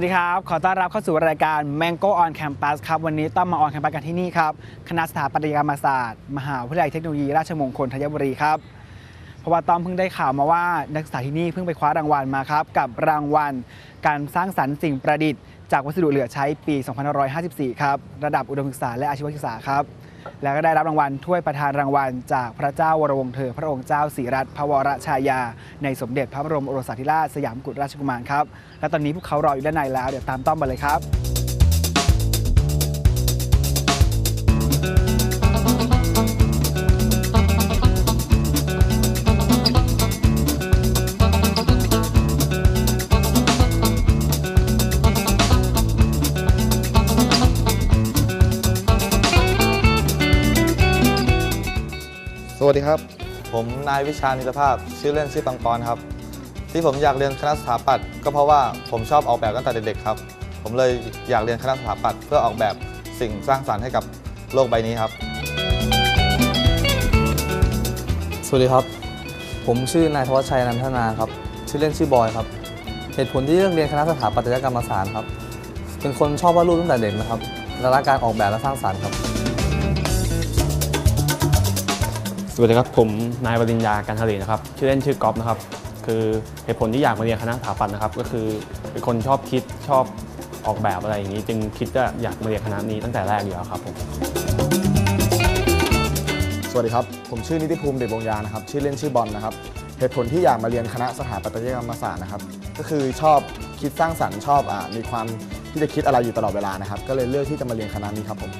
สวัสดีครับ ขอต้อนรับเข้าสู่รายการ Mango on Campus ครับ วันนี้ต้องมา on campus กันที่นี่ครับ คณะสถาปัตยกรรมศาสตร์ มหาวิทยาลัยเทคโนโลยีราชมงคลธัญบุรีครับ เพราะว่าต้อมเพิ่งได้ข่าวมาว่านักศึกษาที่นี่เพิ่งไปคว้ารางวัลมาครับ กับรางวัล การสร้างสรรค์สิ่งประดิษฐ์ จากวัสดุเหลือใช้ปี 2554 ครับ ระดับอุดมศึกษาและอาชีวศึกษาครับ แล้วก็ได้รับรางวัลถ้วยประธานรางวัล จากพระเจ้าวรวงเธอ พระองค์เจ้าศรีรัตน์พระวรชายา ในสมเด็จพระบรมโอรสาธิราชสยามกุฎราชกุมารครับ และตอนนี้พวกเขารออยู่ด้านในแล้วเดี๋ยวตามต้อมมาเลยครับ วัสดีครับ ผมนายวิชานิตภาพ ชื่อเล่นชื่อปังปอนครับ ที่ผมอยากเรียนคณะสถาปัตย์ก็เพราะว่าผมชอบออกแบบตั้งแต่เด็กๆครับ ผมเลยอยากเรียนคณะสถาปัตย์เพื่อออกแบบสิ่งสร้างสรรค์ให้กับโลกใบนี้ครับ สวัสดีครับ ผมชื่อนายธวัชชัยนันทนาครับ ชื่อเล่นชื่อบอยครับ เหตุผลที่เลือกเรียนคณะสถาปัตยกรรมศาสตร์ครับ เป็นคนชอบวาดรูปตั้งแต่เด็กนะครับและรักการออกแบบและสร้างสรรค์ครับ วัสดีครับผมนายวรินยากันทะเลนะครับชื่อเล่นชื่อก๊อฟนะครับคือเหตุผลที่อยากมาเรียนคณะสถาปัตย์นะครับ ก็คือเป็นคนชอบคิดชอบออกแบบอะไรอย่างนี้ จึงคิดว่าอยากมาเรียนคณะนี้ตั้งแต่แรกอยู่แล้วครับผมสวัสดีครับ ผมชื่อนิติภูมิเดชวงยานะครับ ชื่อเล่นชื่อบอลนะครับ เหตุผลที่อยากมาเรียนคณะสถาปัตยกรรมศาสตร์นะครับ ก็คือชอบคิดสร้างสรรค์ชอบอมีความที่จะคิดอะไรอยู่ตลอดเวลานะครับ ก็เลยเลือกที่จะมาเรียนคณะนี้ครับผม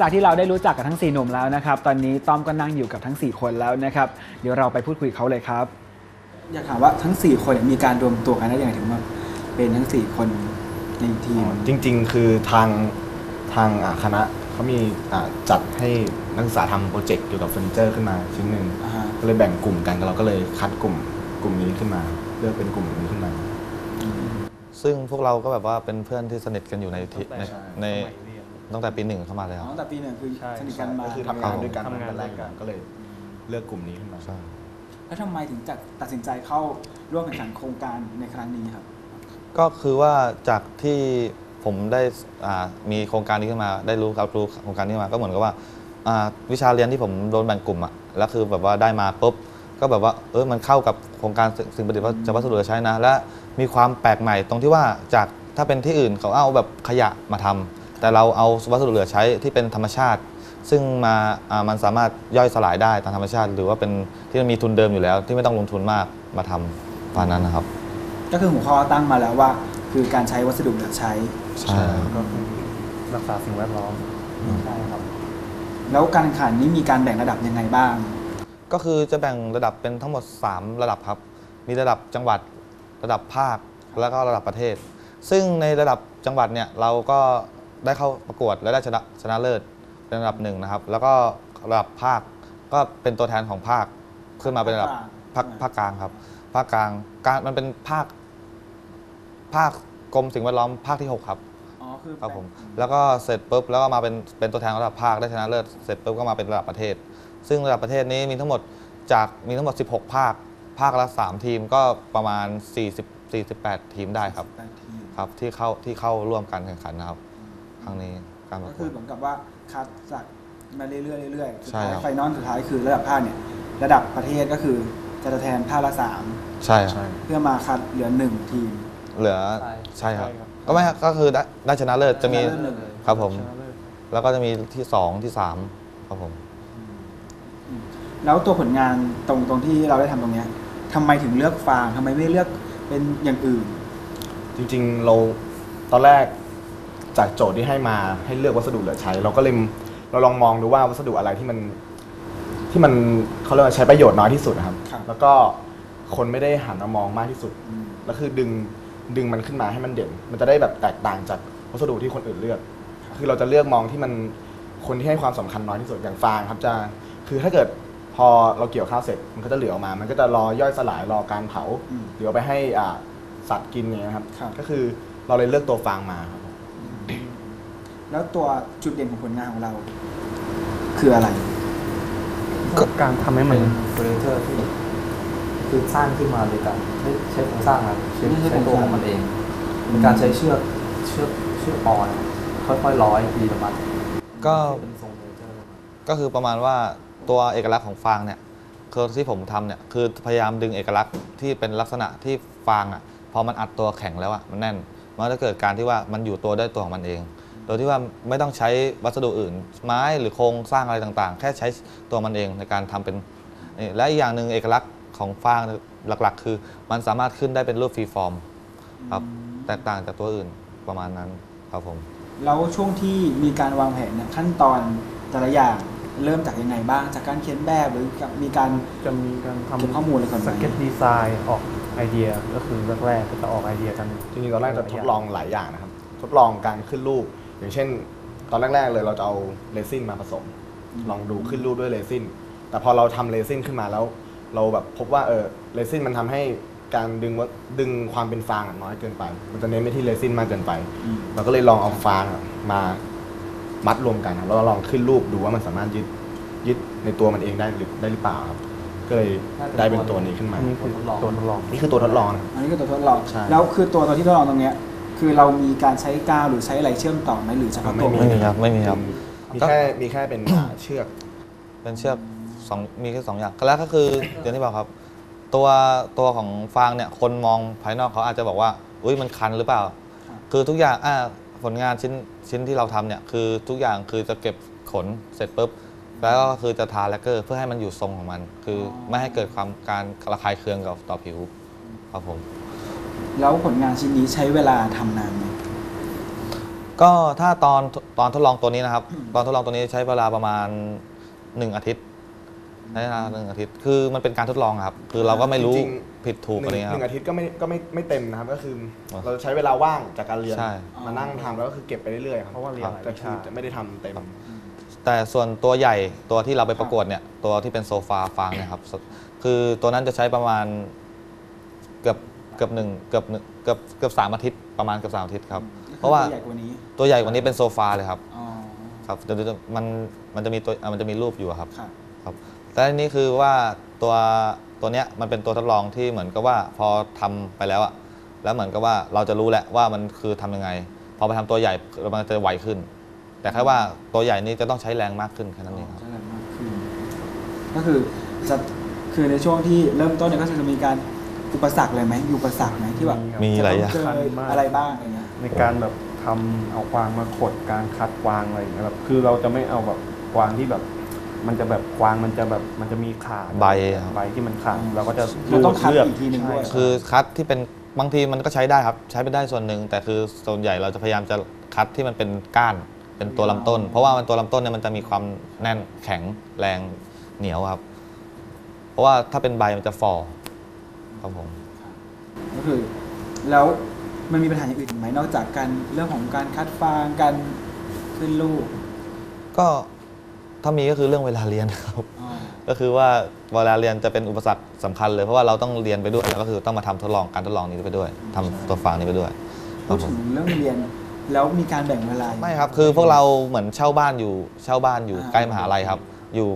จากที่เราได้รู้จักกับทั้ง 4 หนุ่มแล้วนะครับ ตอนนี้ต้อมก็นั่งอยู่กับทั้ง 4 คนแล้วนะครับ เดี๋ยวเราไปพูดคุยกับเขาเลยครับ อยากถามว่าทั้ง 4 คนเนี่ยมีการรวมตัวกันได้ยังไงถึงมาเป็นทั้ง 4 คนในทีม จริง ๆ คือทางทางอ่าคณะเขามีอ่าจัดให้นักศึกษาทำโปรเจกต์เกี่ยวกับเฟอร์นิเจอร์ขึ้นมาชิ้นหนึ่งอ่าฮะก็เลยแบ่งกลุ่มกันเราก็เลยคัดกลุ่มกลุ่มนี้ขึ้นมาเลือกเป็นกลุ่มนี้ขึ้นมา ซึ่งพวกเราก็แบบว่าเป็นเพื่อนที่สนิทกันอยู่ในที่ในใช่ใน ตั้งแต่ปีหนึ่งเข้ามาแล้วตั้งแต่ปีหนึ่งคือสนิทกันมาก็คือทำงานด้วยกันทำงานตั้แต่แรด้วยกันก็เลยเลือกกลุ่มนี้ขึ้นมา ใช่ แล้วทำไมถึงจัดตัดสินใจเข้าร่วมแข่งขันโครงการในครั้งนี้ครับ ก็คือว่าจากที่ผมได้อ่ามีโครงการนี้ขึ้นมาได้รู้รับรู้โครงการนี้มาก็เหมือนกับว่าอ่าวิชาเรียนที่ผมโดนแบ่งกลุ่มอะแล้วคือแบบว่าได้มาปุ๊บก็แบบว่าเออมันเข้ากับโครงการสิ่งประดิษฐ์จากวัสดุเหลือใช้นะ และมีความแปลกใหม่ตรงที่ว่าจากถ้าเป็นที่อื่นเขาเอาแบบขยะมาทำ แต่เราเอาวัสดุเหลือใช้ที่เป็นธรรมชาติ ซึ่งมาอ่ามันสามารถย่อยสลายได้ตามธรรมชาติ หรือว่าเป็นที่มันมีทุนเดิมอยู่แล้ว ที่ไม่ต้องลงทุนมากมาทำประมาณนั้นนะครับ ก็คือหัวข้อตั้งมาแล้วว่า คือการใช้วัสดุเหลือใช้ใช่ก็คือรักษาสิ่งแวดล้อมใช่ครับแล้วการแข่งขันนี้มีการแบ่งระดับยังไงบ้าง ก็คือจะแบ่งระดับเป็นทั้งหมด 3 ระดับครับ มีระดับจังหวัด ระดับภาค แล้วก็ระดับประเทศ ซึ่งในระดับจังหวัดเนี่ยเราก็ ได้เข้าประกวดและได้ชนะชนะเลิศเป็นระดับหนึ่งนะครับ แล้วก็ระดับภาคก็เป็นตัวแทนของภาคขึ้นมาเป็นระดับภาคภาคกลางครับ ภาคกลางการมันเป็นภาค ภาคกรมสิ่งแวดล้อมภาคที่หกครับอ๋อคือครับผมแล้วก็เสร็จปุ๊บแล้วก็มาเป็นเป็นตัวแทนระดับภาคได้ชนะเลิศเสร็จปุ๊บก็มาเป็นระดับประเทศ ซึ่งระดับประเทศนี้มีทั้งหมดจากมีทั้งหมด 16 ภาค ภาคละ 3 ทีมก็ประมาณ 40 48 ทีมได้ครับแปดทีมครับที่เข้าที่เข้าร่วมการแข่งขันนะครับค รั้งนี้การประก็กคืวอด เหมือนกับว่าคัดจากมาเรื่อยๆเรื่อยๆสุดใช่ท้ายครับไฟนอลสุดท้ายคือระดับภาคเนี่ย ระดับประเทศก็คือจะตัวแทนภาคละสามใช่ครับใช่เพื่อมาคัดเหลือหนึ่งทีม เหลือใช่ใช่ครับใช่ครับ ก็ไม่ครับก็คือได้ได้ชนะเลิศจะมี ชนะเลิศหนึ่งครับผม ชนะเลิศแล้วก็จะมีที่2ที่3ครับผม แล้วตัวผลงานตรงตรงที่เราได้ทำตรงเนี้ยทำไมถึงเลือกฟางทำไมไม่เลือกเป็นอย่างอื่น จริงๆเราตอนแรก จากโจทย์ที่ให้มาให้เลือกวัสดุเหลือใช้ เราก็เลยเราลองมองดูว่าวัสดุอะไรที่มันที่มันเขาเรียกว่าใช้ประโยชน์น้อยที่สุดนะครับ ครับ แล้วก็คนไม่ได้หันมามองมากที่สุดอืมแล้วคือดึงดึงมันขึ้นมาให้มันเด่น มันจะได้แบบแตกต่างจากวัสดุที่คนอื่นเลือก คือเราจะเลือกมองที่มันคนที่ให้ความสำคัญน้อยที่สุดอย่างฟางครับจะคือถ้าเกิดพพอเราเกี่ยวข้าวเสร็จมันก็จะเหลือออกมา มันก็จะรอย่อยสลายรอการเผาอืมหรือเอาไปให้อ่าสัตว์กินอย่างเงี้ยครับ ครับ ก็คือเราเลยเลือกตัวฟางมาครับ แล้วตัวจุดเด่นของผลงานของเรา คืออะไร ก็การทำให้มันเฟอร์นิเจอร์ที่คือสร้างขึ้นมาโดยการไม่ใช้โครงสร้างครับใช้ไม่ใช่ใช้ตัวโครงสร้าง ของมันเองเป็นการใช้เชือกเชือกเชือกออนค่อยๆร้อยทีละมัดก็ เป็นทรงเฟอร์นิเจอร์ ก็คือประมาณว่าตัวเอกลักษณ์ของฟางเนี่ยคือที่ผมทำเนี่ยคือพยายามดึงเอกลักษณ์ที่เป็นลักษณะที่ฟางอะพอมันอัดตัวแข็งแล้วอะมันแน่นมันก็จะเกิดการที่ว่ามันอยู่ตัวได้ตัวของมันเอง โดยที่ว่าไม่ต้องใช้วัสดุอื่น ไม้หรือโครงสร้างอะไรต่างๆ แค่ใช้ตัวมันเองในการทำเป็นนี่และอีกอย่างหนึ่งเอกลักษณ์ของฟางหลักๆ คือ มันสามารถขึ้นได้เป็นรูปฟรีฟอร์มครับแตกต่างจากตัวอื่นประมาณนั้นครับผมแล้วช่วงที่มีการวางแผนเนี่ยขั้นตอนแต่ละอย่างเริ่มจากยังไงบ้าง จากการเขียนแบบหรือกับมีการจะมีการเก็บทำข้อมูลอะไรก่อนไหมสเก็ตดีไซน์ออกไอเดียก็คือแรกๆก็จะออกไอเดียกันจริงๆตอนแรกจะทดลองหลายอย่างนะครับ ทดลองการขึ้นรูป อย่างเช่น ตอนแรก ๆ เลยเราจะเอาเรซินมาผสม ลองดูขึ้นรูปด้วยเรซินแต่พอเราทำเรซินขึ้นมาแล้ว เราแบบพบว่าเออเรซินมันทำให้การดึงว่าดึงความเป็นฟางอะน้อยเกินไป มันจะเน้นไปที่เรซินมากเกินไป อืม เราก็เลยลองเอาฟางอะมามัดรวมกันครับแล้วลองขึ้นรูปดูว่ามันสามารถยึดยึดในตัวมันเองได้หรือได้หรือเปล่าครับ ก็เลยได้เป็นตัวนี้ขึ้นมา อันนี้คือตัวทดลอง นี่คือตัวทดลองนะครับ อันนี้ก็ตัวทดลอง ใช่ แล้วคือตัวตัวที่ทดลองตรงเนี้ย คือเรามีการใช้กาวหรือใช้อะไรเชื่อมต่อไหมหรือเฉพาะตัวไม่มีครับไม่มีครับ มีแค่มีแค่เป็นอ่าเชือกเป็นเชือกสองมีแค่สองอย่างแล้วก็คืออย่างที่บอกครับ ตัวตัวของฟางเนี่ยคนมองภายนอกเขาอาจจะบอกว่า อุ้ยมันคันหรือเปล่า คือทุกอย่างอ่าผลงานชิ้นชิ้นที่เราทำเนี่ยคือทุกอย่างคือจะเก็บขนเสร็จปุ๊บแล้วก็คือจะทาแลกเกอร์เพื่อให้มันอยู่ทรงของมัน คือออไม่ให้เกิดความการระคายเคืองกับต่อผิวครับผม แล้วผลงานชิ้นนี้ใช้เวลาทำนานไหมก็ถ้าตอนตอนทดลองตัวนี้นะครับ ตอนทดลองตัวนี้ใช้เวลาประมาณ 1 อาทิตย์ใช้เวลาหนึ่งอาทิตย์ คือมันเป็นการทดลองครับ คือเราก็ไม่รู้จริงผิดถูกหอะไรนึ่งเงี้ยหคนึ่งรับอาทิตย์ก็ไม่ก็ไม่ไม่เต็มนะครับ ก็คืออ๋อเราใช้เวลาว่างจากการเรียน ใช่ มานั่งทำแล้วก็คือเก็บไปเรื่อยๆครับเพราะว่าเรียนหลายแต่วิคืชา อจะไม่ได้ทำเต็ม แต่ส่วนตัวใหญ่ตัวที่เราไปประกวดเนี่ยตัวที่เป็นโซฟาฟางเนี่ยครับคือตัวนั้นจะใช้ประมาณเกือบ เกือบหนึ่งเกือบหนึ่งเกือบเกือบสามอาทิตย์ประมาณเกือบสามอาทิตย์ครับ เพราะว่าใหญ่กว่านี้ตัวใหญ่กว่านี้เป็นโซฟาเลยครับอ๋อครับเดี๋ยวเดี๋ยวมันมันจะมีตัวอะมันจะมีรูปอยู่อะครับครับครับแต่อันนี้คือว่าตัวตัวเนี้ยมันเป็นตัวทดลองที่เหมือนกับว่าพอทำไปแล้วอะแล้วเหมือนกับว่าเราจะรู้แหละว่ามันคือทำยังไง พอไปทำตัวใหญ่มันจะไวขึ้น แต่แค่ว่าตัวใหญ่นี้จะต้องใช้แรงมากขึ้นแค่นั้นเองครับใช้แรงมากขึ้นก็คือจะคือในช่วงที่เริ่มต้นเนี่ยก็จะมีการ อุปสรรคเลยไหมมีอุปสรรคไหมที่แบบมีหลายอย่างจะต้องเจออะไรบ้างอะไรเงี้ย ในการแบบทำเอากวางมาขดการคัดกวางอะไรอย่างเงี้ยแบบคือเราจะไม่เอาแบบกวางที่แบบ มันจะแบบกวางมันจะแบบมันจะมีขาดใบครับ ใบที่มันขาดเราก็จะมันต้องคัดเลือีกทีหนึ่งด้วย ใช่ คือคัดที่เป็นบางทีมันก็ใช้ได้ครับ ใช้ไปได้ส่วนหนึ่งแต่คือส่วนใหญ่เราจะพยายามจะคัดที่มันเป็นก้านเป็นตัวลำต้น เพราะว่ามันตัวลำต้นเนี่ยมันจะมีความแน่นแข็งแรงเหนียวครับ เพราะว่าถ้าเป็นใบมันจะฝ่อ ครับผม ก็คือ แล้วมันมีปัญหาอย่างอื่นอีกไหมนอกจากการเรื่องของการคัดฟางการขึ้นลูกก็ถ้ามีก็คือเรื่องเวลาเรียนครับอ๋อก็คือว่าเวลาเรียนจะเป็นอุปสรรคสำคัญเลยเพราะว่าเราต้องเรียนไปด้วยแล้วก็คือต้องมาทำทดลองการทดลองนี้ไปด้วยทำตัวฟางนี้ไปด้วยคพูรัดบผถึม งเรื่องเรียน แล้วมีการแบ่งเวลา ไม่ครับ คือพวกเราเหมือนเช่าบ้านอยู่ เช่าบ้านอยู่อ่า ใกล้มหาลัยครับ อยู่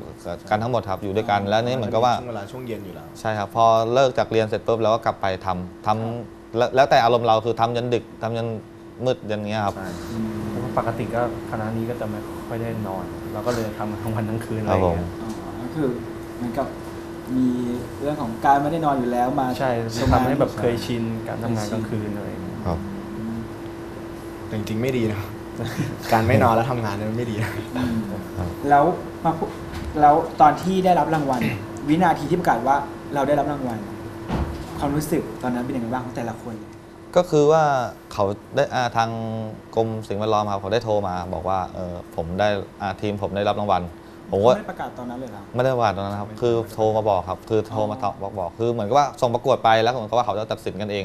กันทั้งหมดครับอยู่ด้วยกันแล้วนี่เหมือนกับว่าช่วงเวลาช่วงเย็นอยู่แล้วใช่ครับพอเลิกจากเรียนเสร็จปุ๊บเราก็กลับไปทำทำแล้วแล้วแต่อารมณ์เราคือทำยันดึกทำยันมืดยันเงี้ยครับอืมเพราะว่าปกติก็คณะนี้ก็จะไม่ค่อยได้นอน เราก็เลยทำทั้งวันทั้งคืนอะคไรรับอผย่างมเงี้ยอ๋อก็คือเหมือนกับมีเรื่องของการไม่ได้นอนอยู่แล้วมาใช่ทำงานทำให้แบบเคยชินการทำงานกลางคืนอะไรอย่างเงี้ยครับแต่จริงๆไม่ดีนะครับการไม่นอนแล้วทำงานเนี่ยมันไม่ดีนะอืมครับแล้ว มาพูดแล้วตอนที่ได้รับรางวัล วินาทีที่ประกาศว่าเราได้รับรางวัล ความรู้สึกตอนนั้นเป็นยังไงบ้างของแต่ละคน ก็คือว่าเขาได้อ่าทางกรมสิ่งแวดล้อมครับเขาได้โทรมา บอกว่าเออผมได้อ่าทีมผมได้รับรางวัลผมก็ไม่ได้ประกาศตอนนั้นเลยเหรอ ไม่ได้ประกาศตอนนั้นนะครับ คือโทรมาบอกครับ คือโทรมาตอบบอกบอก คือเหมือนกับว่าส่งประกวดไปแล้วเหมือนกับว่าเขาจะตัดสินกันเอง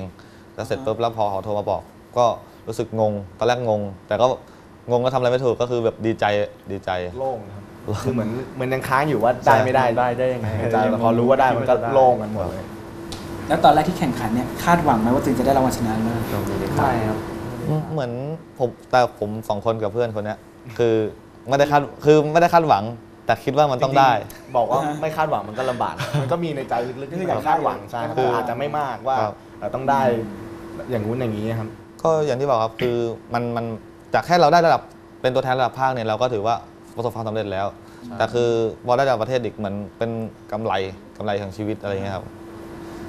แล้วเสร็จปุ๊บแล้วพอเขาโทรมาบอก ก็รู้สึกงง ตอนแรกงง แต่ก็งงก็ทำอะไรไม่ถูก ก็คือแบบดีใจ ดีใจ โล่งนะครับ คือเหมือนเหมือนยังค้างอยู่ว่าได้ไม่ได้ได้ได้ยังไงในใจแต่พอรู้ว่าได้มันก็โล่งกันหมดเลยแล้วตอนแรกที่แข่งขันเนี่ยคาดหวังไหมว่าตัวเองจะได้รางวัลชนะเลิศไม่ครับเหมือนผมแต่ผมสองคนกับเพื่อนคนเนี้ยคือไม่ได้คาดคือไม่ได้คาดหวัง แต่คิดว่ามันต้องได้ บอกว่าไม่คาดหวังมันก็ลำบากมันก็มีในใจลึกๆที่อยากคาดหวังใช่ครับคือแต่อาจจะไม่มากว่าครับเราต้องได้อย่างงู้นอย่างนี้ครับ ก็อย่างที่บอกครับคือมันมันจากแค่เราได้ระดับเป็นตัวแทนระดับภาคเนี่ยเราก็ถือว่า ประสบความสำเร็จแล้ว แต่คือพอได้ระดับประเทศอีกเหมือนเป็นกำไรกำไรของชีวิตอะไรเงี้ยครับ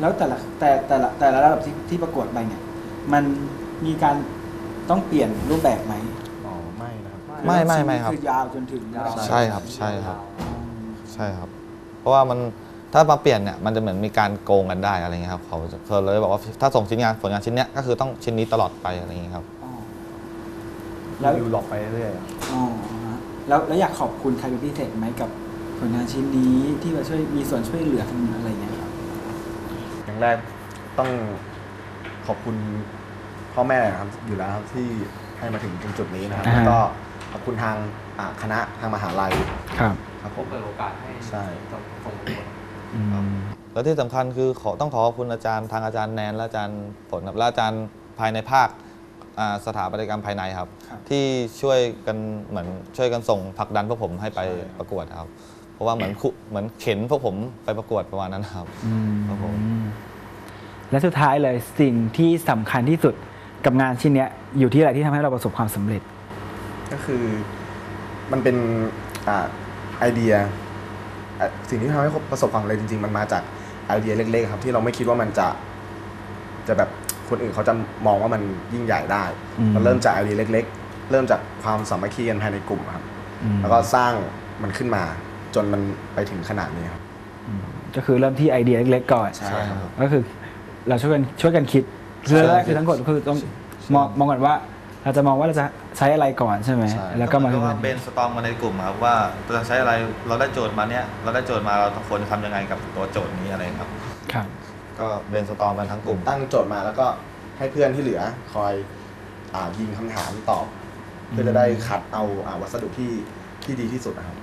แล้วแต่ละแต่แต่ละแต่ละระดับที่ที่ประกวดไปเนี่ย มันมีการต้องเปลี่ยนรูปแบบไหมอ๋อไม่นะครับ ไม่ไม่ไม่ครับ คือยาวจนถึงระดับใช่ครับใช่ครับ ใช่ครับ เพราะว่ามันถ้ามาเปลี่ยนเนี่ยมันจะเหมือนมีการโกงกันได้อะไรเงี้ยครับเขาจะเขาเลยบอกว่าถ้าส่งชิ้นงานผลงานชิ้นเนี้ยก็คือต้องชิ้นนี้ตลอดไปอะไรเงี้ยครับอ๋อแล้แล้ววดูหลอกไปเรื่อยอ๋อฮะ แล้วแล้วอยากขอบคุณใครเป็นพิเศษไหมกับผลงานชิ้นนี้ที่มาช่วยมีส่วนช่วยเหลือกันอะไรอย่างเงี้ยครับอย่างแรกต้องขอบคุณพ่อแม่ครับอยู่แล้วครับที่ให้มาถึงตรงจุดนี้นะครับอ่า แล้วก็ขอบคุณทางอ่าคณะทางมหาลัยครับครับผมเปิดโอกาสให้ใช่แล้วที่สำคัญคือขอต้องขอขอบคุณอาจารย์ทางอาจารย์แนนและอาจารย์ผลครับและอาจารย์ภายในภาคอ่า สถาปัตยกรรมภายในครับครับ ที่ช่วยกันเหมือนช่วยกันส่งผลักดันพวกผมให้ไปประกวดครับ เพราะว่าเหมือนคุเหมือนเข็นพวกผมไปประกวดประมาณนั้นครับครับผมและสุดท้ายเลยสิ่งที่สำคัญที่สุดกับงานชิ้นเนี้ยอยู่ที่อะไรที่ทำให้เราประสบความสำเร็จ ก็คือมันเป็นอ่าไอเดียอะสิ่งที่ทำให้ประสบความสำเร็จจริง ๆ มันมาจากไอเดียเล็กๆครับที่เราไม่คิดว่ามันจะจะแบบ คนอื่นเขาจะมองว่ามันยิ่งใหญ่ได้อืมมันเริ่มจากไอเดียเล็ก ๆ เริ่มจากความสามัคคีกันภายในกลุ่มครับ แล้วก็สร้างมันขึ้นมาจนมันไปถึงขนาดนี้ครับก็คือเริ่มที่ไอเดียเล็กๆก่อนใช่ครับก็คือเราช่วยกันช่วยกันคิดคือแรกคือทั้งหมดคือต้องมองมองก่อนว่า เราจะมองว่าเราจะใช้อะไรก่อนใช่ไหมใช่แล้วก็มาเหอนว่าเบนสตอมมาในกลุ่มครับว่าเราจะใช้อะไรเราได้โจทย์มาเนี้ยเราได้โจทย์มาเราควรทำยังไงกับตัวโจทย์นี้อะไรครับ ครับ ก็เบนสตอมกันทั้งกลุ่ม ตั้งโจทย์มาแล้วก็ให้เพื่อนที่เหลือคอยอายิงคำถามตอบ เพื่อจะได้คัดเอาอ่าวัสดุที่ที่ดีที่สุดนะครับ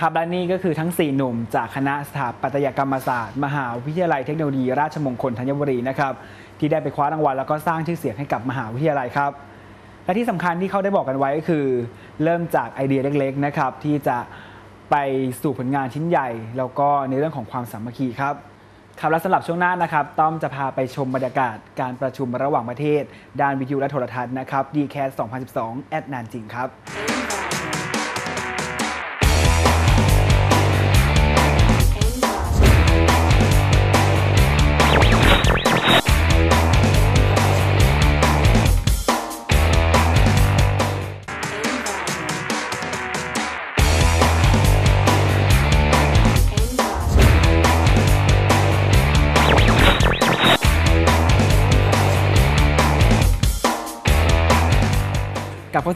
ครับและนี่ก็คือทั้ง 4 หนุ่มจากคณะสถาปัตยกรรมศาสตร์ มหาวิทยาลัยเทคโนโลยีราชมงคลธัญบุรีนะครับที่ได้ไปคว้ารางวัลแล้วก็สร้างชื่อเสียงให้กับมหาวิทยาลัยครับ และที่สำคัญที่เขาได้บอกกันไว้ก็คือ เริ่มจากไอเดียเล็กๆนะครับที่จะไปสู่ผลงานชิ้นใหญ่ แล้วก็ในเรื่องของความสามัคคีครับ ครับและสำหรับช่วงหน้านะครับต้อมจะพาไปชมบรรยากาศการประชุมระหว่างประเทศ ด้านวิทยุและโทรทัศน์นะครับ d c a s 2012 แอดนานจริงครับ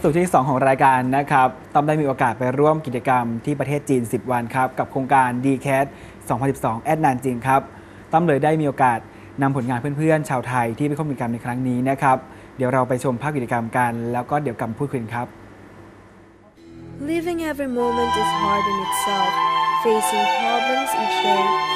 สู่วงที่ 2 ของรายการนะครับต้อมได้มีโอกาสไปร่วมกิจกรรมที่ประเทศจีน 10 วันครับ กับโครงการ d c a t 2012 แอดนานจริงครับต้อมเลยได้มีโอกาสนำผลงานเพื่อนๆ ชาวไทยที่ไปร่วมกิจกรรมในครั้งนี้นะครับ เดี๋ยวเราไปชมภาพกิจกรรมกัน แล้วก็เดี๋ยวกลับพูดคุยครับ Living every moment is hard in itself, facing problems each day.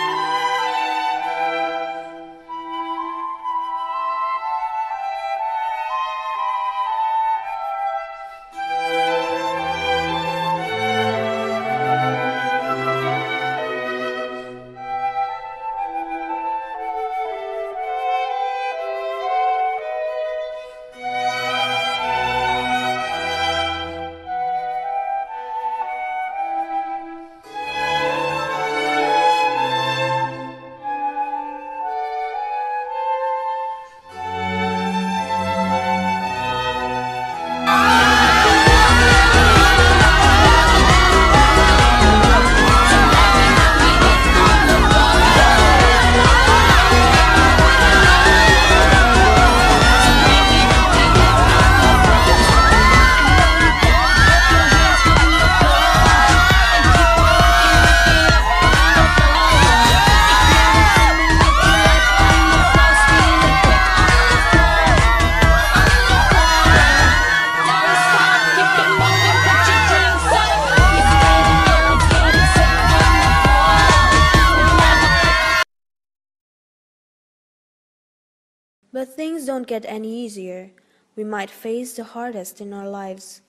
Don't get any easier. We might face the hardest in our lives.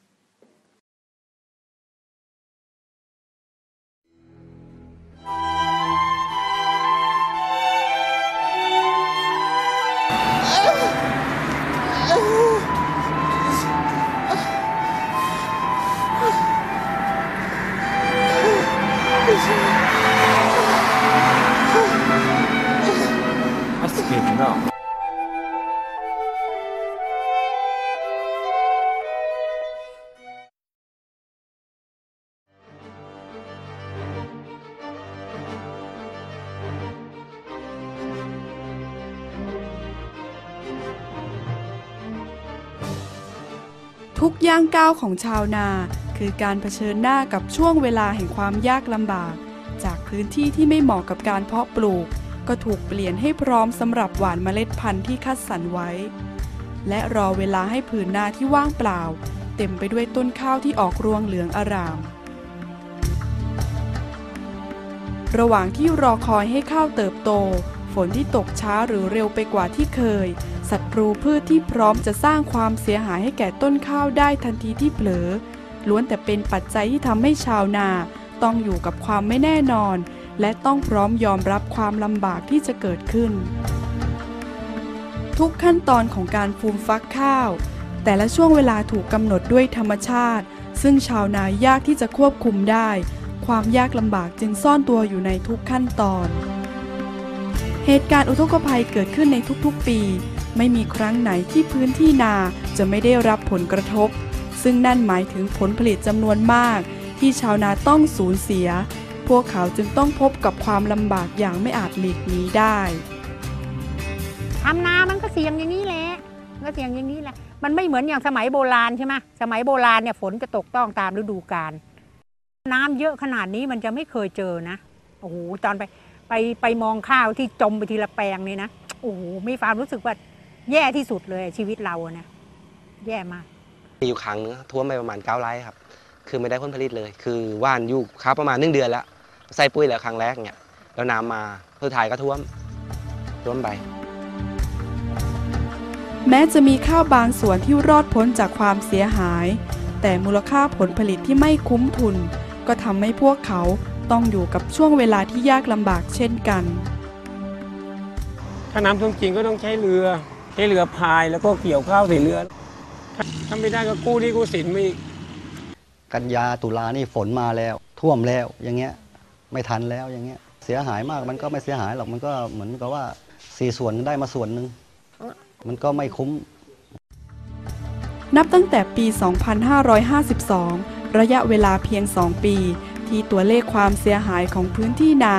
ย่างก้าวของชาวนา คือการเผชิญหน้ากับช่วงเวลาแห่งความยากลำบาก จากพื้นที่ที่ไม่เหมาะกับการเพาะปลูก ก็ถูกเปลี่ยนให้พร้อมสำหรับหว่านเมล็ดพันธุ์ที่คัดสรรไว้ และรอเวลาให้ผืนนาที่ว่างเปล่า เต็มไปด้วยต้นข้าวที่ออกรวงเหลืองอาราม ระหว่างที่รอคอยให้ข้าวเติบโต ฝนที่ตกช้าหรือเร็วไปกว่าที่เคย ศัตรูพืชที่พร้อมจะสร้างความเสียหายให้แก่ต้นข้าวได้ทันทีที่เผลอ ล้วนแต่เป็นปัจจัยที่ทำให้ชาวนาต้องอยู่กับความไม่แน่นอน และต้องพร้อมยอมรับความลำบากที่จะเกิดขึ้น ทุกขั้นตอนของการฟูมฟักข้าว แต่ละช่วงเวลาถูกกำหนดด้วยธรรมชาติ ซึ่งชาวนายากที่จะควบคุมได้ ความยากลำบากจึงซ่อนตัวอยู่ในทุกขั้นตอน เหตุการณ์อุทกภัยเกิดขึ้นในทุกๆปี ไม่มีครั้งไหนที่พื้นที่นาจะไม่ได้รับผลกระทบ ซึ่งนั่นหมายถึงผลผลิตจำนวนมาก ที่ชาวนาต้องสูญเสีย พวกเขาจึงต้องพบกับความลำบากอย่างไม่อาจหลีกหนีได้ทำนามันก็เสี่ยงอย่างนี้แหละก็เสี่ยงอย่างนี้แหละมันไม่เหมือนอย่างสมัยโบราณใช่ไหมสมัยโบราณเนี่ยฝนจะตกต้องตามฤดูกาลน้ำเยอะขนาดนี้มันจะไม่เคยเจอนะโอ้โหตอนไปไปไปมองข้าวที่จมไปทีละแปลงนี่นะโอ้โหมีความรู้สึกว่า แย่ที่สุดเลยชีวิตเราอะนะแย่มาก มีอยู่ครั้งนึงท่วมไปประมาณ9ไร่ครับ คือไม่ได้ผลผลิตเลย คือว่านอยู่ครับประมาณหนึ่งเดือนแล้วใส่ปุ๋ยแล้วครั้งแรกเนี่ยแล้วน้ำมาสุดท้ายก็ท่วมท่วมไป แม้จะมีข้าวบางส่วนที่รอดพ้นจากความเสียหาย แต่มูลค่าผลผลิตที่ไม่คุ้มทุน ก็ทำให้พวกเขาต้องอยู่กับช่วงเวลาที่ยากลำบากเช่นกัน ถ้าน้ำท่วมจริงก็ต้องใช้เรือ ใช้เรือพายแล้วก็เกี่ยวข้าวใส่เรือ ถ้าถ้าไม่ได้ก็กู้หนี่กู้สินมาอีกกันยาตุลานี่ฝนมาแล้ว ท่วมแล้วอย่างเงี้ยไม่ทันแล้วอย่างเงี้ยเสียหายมากมันก็ไม่เสียหายหรอกมันก็เหมือนกับว่าสี่ส่วนได้มาส่วนหนึ่งมันก็ไม่คุ้ม นับตั้งแต่ปี 2552 ระยะเวลาเพียง 2 ปี ที่ตัวเลขความเสียหายของพื้นที่นา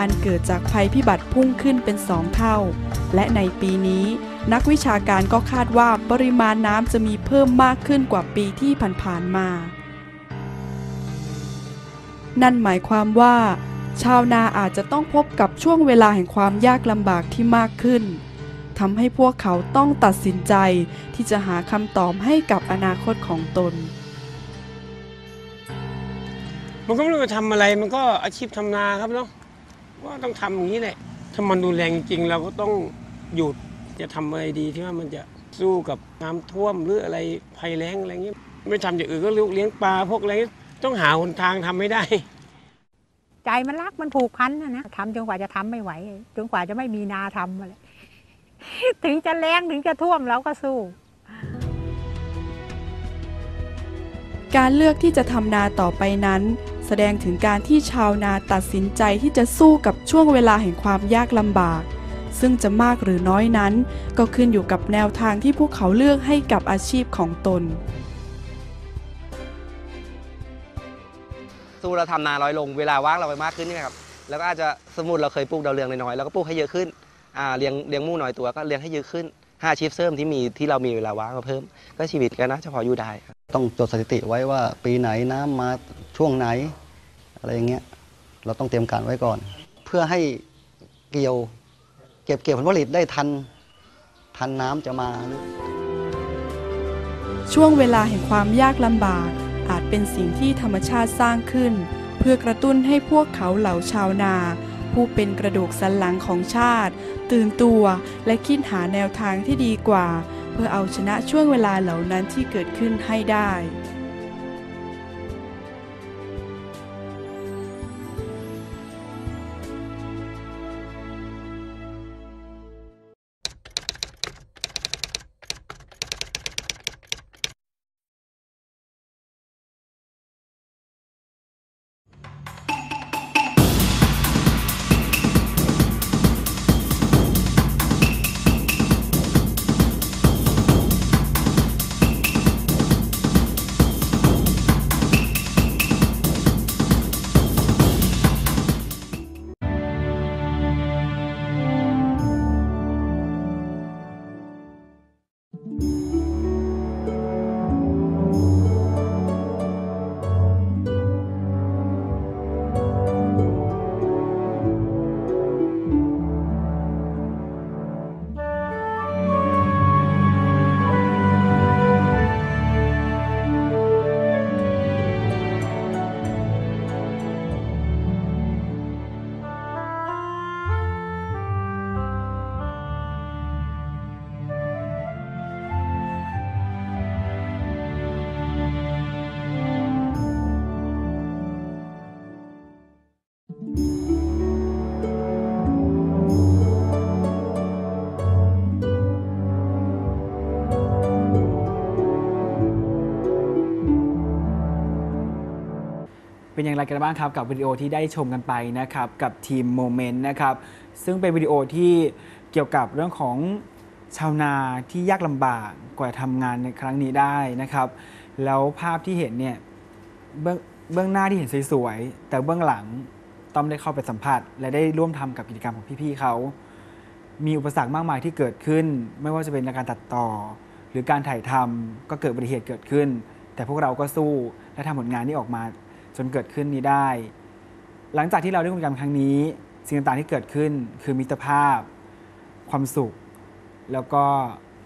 อันเกิดจากภัยพิบัติพุ่งขึ้นเป็น 2 เท่า และในปีนี้ นักวิชาการก็คาดว่าปริมาณน้ำจะมีเพิ่มมากขึ้นกว่าปีที่ผ่านๆมา นั่นหมายความว่า ชาวนาอาจจะต้องพบกับช่วงเวลาแห่งความยากลำบากที่มากขึ้นทำให้พวกเขาต้องตัดสินใจที่จะหาคำตอบให้กับอนาคตของตน มันก็ไม่รู้จะทำอะไรมันก็อาชีพทำนาครับเนาะว่าต้องทำอย่างนี้แหละถ้ามันดูแรงจริงเราก็ต้องหยุด จะทำอะไรดีที่ว่ามันจะสู้กับน้ำท่วมหรืออะไรภัยแล้งอะไรเงี้ยไม่ทำอย่างอื่นก็เลี้ยงปลาพวกอะไรเงี้ยต้องหาหนทางทำไม่ได้ ใจมันรักมันผูกพันนะนะทำจนกว่าจะทำไม่ไหว จนกว่าจะไม่มีนาทำอะไรถึงจะแรงถึงจะท่วมเราก็สู้ การเลือกที่จะทำนาต่อไปนั้น แสดงถึงการที่ชาวนาตัดสินใจที่จะสู้กับช่วงเวลาแห่งความยากลำบาก ซึ่งจะมากหรือน้อยนั้น ก็ขึ้นอยู่กับแนวทางที่พวกเขาเลือกให้กับอาชีพของตน สู้เราทำนาน้อยลงเวลาว่างเราไปมากขึ้นนี่ครับแล้วก็อาจจะสมมติเราเคยปลูกดาวเรืองน้อยๆเราก็ปลูกให้เยอะขึ้นอ่าเลี้ยงเลี้ยงหมูน้อยตัวก็เลี้ยงให้เยอะขึ้นห้าอาชีพเสริมที่มีที่เรามีเวลาว่างมาเพิ่ม ก็ชีวิตก็น่าจะพออยู่ได้ครับต้องจดสถิติไว้ว่าปีไหนน้ำมาช่วงไหน อะไรอย่างเงี้ยเราต้องเตรียมการไว้ก่อน เพื่อให้เกี่ยว เก็บเกี่ยวผลผลิตได้ทันทันน้ำจะมาช่วงเวลาแห่งความยากลำบาก อาจเป็นสิ่งที่ธรรมชาติสร้างขึ้น เพื่อกระตุ้นให้พวกเขาเหล่าชาวนา ผู้เป็นกระดูกสันหลังของชาติ ตื่นตัวและคิดหาแนวทางที่ดีกว่า เพื่อเอาชนะช่วงเวลาเหล่านั้นที่เกิดขึ้นให้ได้ เป็นอย่างไรกันบ้างครับกับวิดีโอที่ได้ชมกันไปนะครับกับทีมโมเมนต์นะครับซึ่งเป็นวิดีโอที่เกี่ยวกับเรื่องของชาวนาที่ยากลำบากกว่าทำงานในครั้งนี้ได้นะครับ แล้วภาพที่เห็นเนี่ยเบื้องเบื้องหน้าที่เห็นสวยๆแต่เบื้องหลังต้องได้เข้าไปสัมผัส และได้ร่วมทำกับกิจกรรมของพี่ๆเขา มีอุปสรรคมากมายที่เกิดขึ้น ไม่ว่าจะเป็นการตัดต่อ หรือการถ่ายทำก็เกิดอุบัติเหตุเกิดขึ้น แต่พวกเราก็สู้และทำผลงานนี้ออกมา จนเกิดขึ้นนี้ได้ หลังจากที่เราได้ร่วมกันครั้งนี้ สิ่งต่างๆที่เกิดขึ้นคือมิตรภาพ ความสุข แล้วก็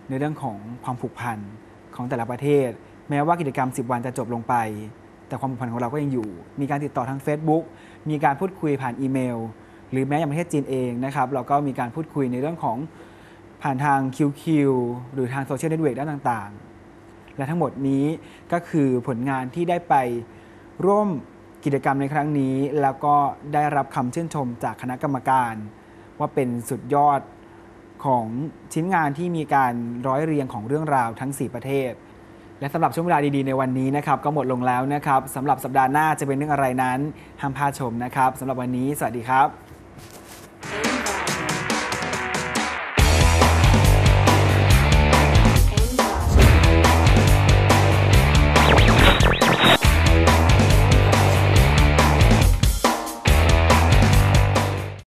ในเรื่องของความผูกพันของแต่ละประเทศ แม้ว่ากิจกรรม 10 วันจะจบลงไป แต่ความผูกพันของเราก็ยังอยู่ มีการติดต่อทาง Facebook มีการพูดคุยผ่านอีเมล หรือแม้อย่างประเทศจีนเองนะครับเราก็มีการพูดคุยในเรื่องของผ่านทาง QQ หรือทางโซเชียลเน็ตเวิร์กด้านต่างๆ และทั้งหมดนี้ก็คือผลงานที่ได้ไป ร่วมกิจกรรมในครั้งนี้ แล้วก็ได้รับคำชื่นชมจากคณะกรรมการ ว่าเป็นสุดยอดของชิ้นงานที่มีการร้อยเรียงของเรื่องราวทั้ง 4 ประเทศ และสำหรับช่วงเวลาดีๆ ในวันนี้นะครับ ก็หมดลงแล้วนะครับสำหรับสัปดาห์หน้าจะเป็นเรื่องอะไรนั้นห้ามพลาดชมนะครับสำหรับวันนี้ สวัสดีครับ